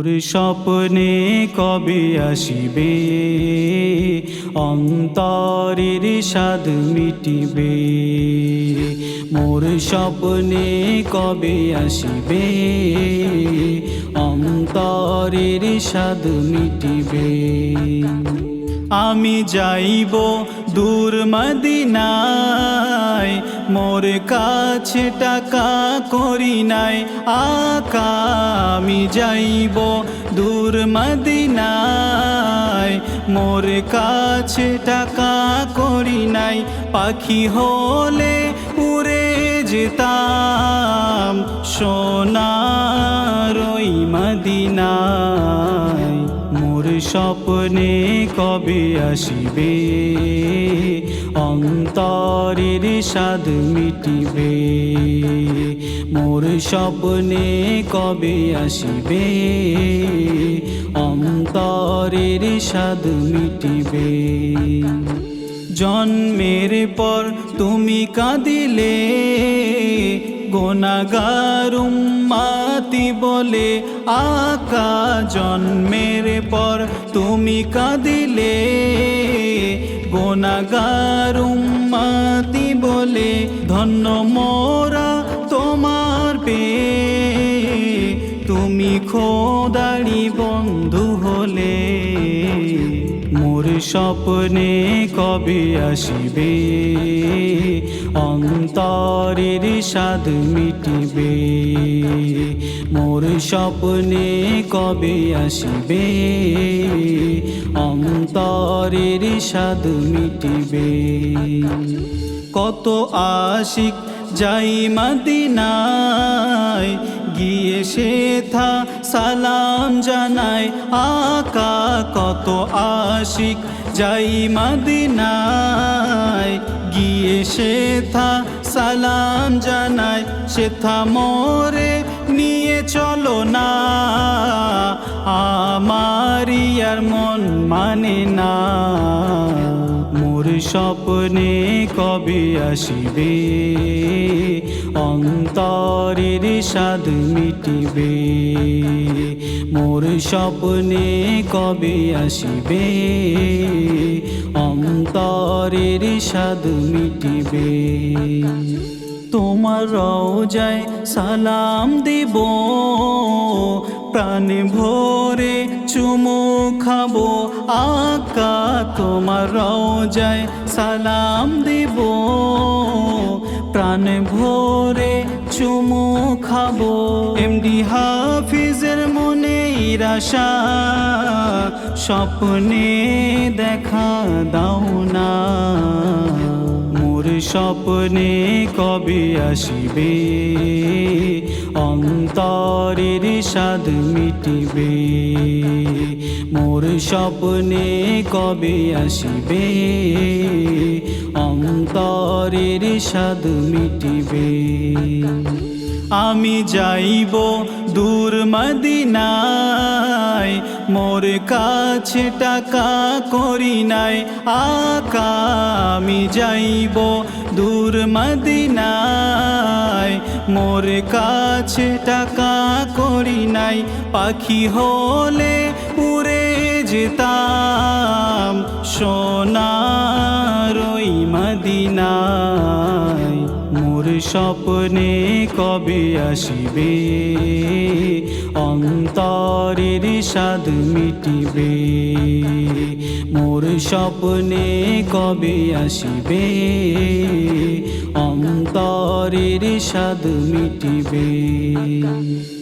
মোর স্বপ্নে কবে আসিবে? অন্তরের স্বাদ মিটিবে। মোর স্বপ্নে কবে আসিবে? অন্তরের স্বাদ মিটিবে। আমি যাইব দূর মদিনায় মোর কাছে টাকা করি নাই, আকা আমি যাইব দূর মদিনায়। মোর কাছে টাকা করি নাই, পাখি হলে উড়ে যেতাম সোনার মোর স্বপ্নে কবে আসিবে? অন্তরের স্বাদ মিটিবে। মোর স্বপ্নে কবে আসিবে? অন্তরের স্বাদ মিটিবে। জন্মের পর তুমি কাঁদিলে গোনাগারুম মাতি বলে আকা জন্মের পর তুমি কাঁদিলে। গোনাগারুম মাতি বলে ধন্য মোরা তোমার পে তুমি খোদারি বন্ধু হলে স্বপ্নে কবে আসিবে? অন্তরের স্বাদ মিটিবে। মোর স্বপ্নে কবে আসিবে? অন্তরের স্বাদ মিটিবে। কত আশিক যাই মদিনায়, গিয়ে সে থা সালাম জানায় আকা কত আশিক যাই মদিনায়, গিয়ে শেথা সালাম জানাই শেথা মোরে নিয়ে চলো না। আমারি আর মন মানে না। মোর স্বপ্নে কবে আসিবে? অন্তরের স্বাদ মিটিবে। মোর স্বপ্নে কবে আসিবে? অন্তরের স্বাদ মিটিবে। তোমার রওজায় সালাম দিব। প্রাণ ভোরে চুমু খাব, আকা তোমার রওজায় সালাম দিব। প্রাণ ভোরে চুমু খাব, এমডি হাফিজের মনে রাশা, স্বপ্নে দেখা দাও স্বপ্নে কবে আসিবে? অন্তরের স্বাদ মিটিবে। মোর স্বপ্নে কবে আসিবে? অন্তরের স্বাদ মিটিবে। আমি যাইব দূর মদিনায়। মোর কাছে টাকা করি নাই, আকা আমি যাইব দূর মদিনায়। মোর কাছে টাকা করি নাই, পাখি হলে উড়ে যেতাম সোনার ওই মদিনায়। মোর স্বপ্নে কবে আসিবে? অন্তরের স্বাদ মিটিবে। মোর স্বপ্নে কবে আসিবে? অন্তরের স্বাদ মিটিবে।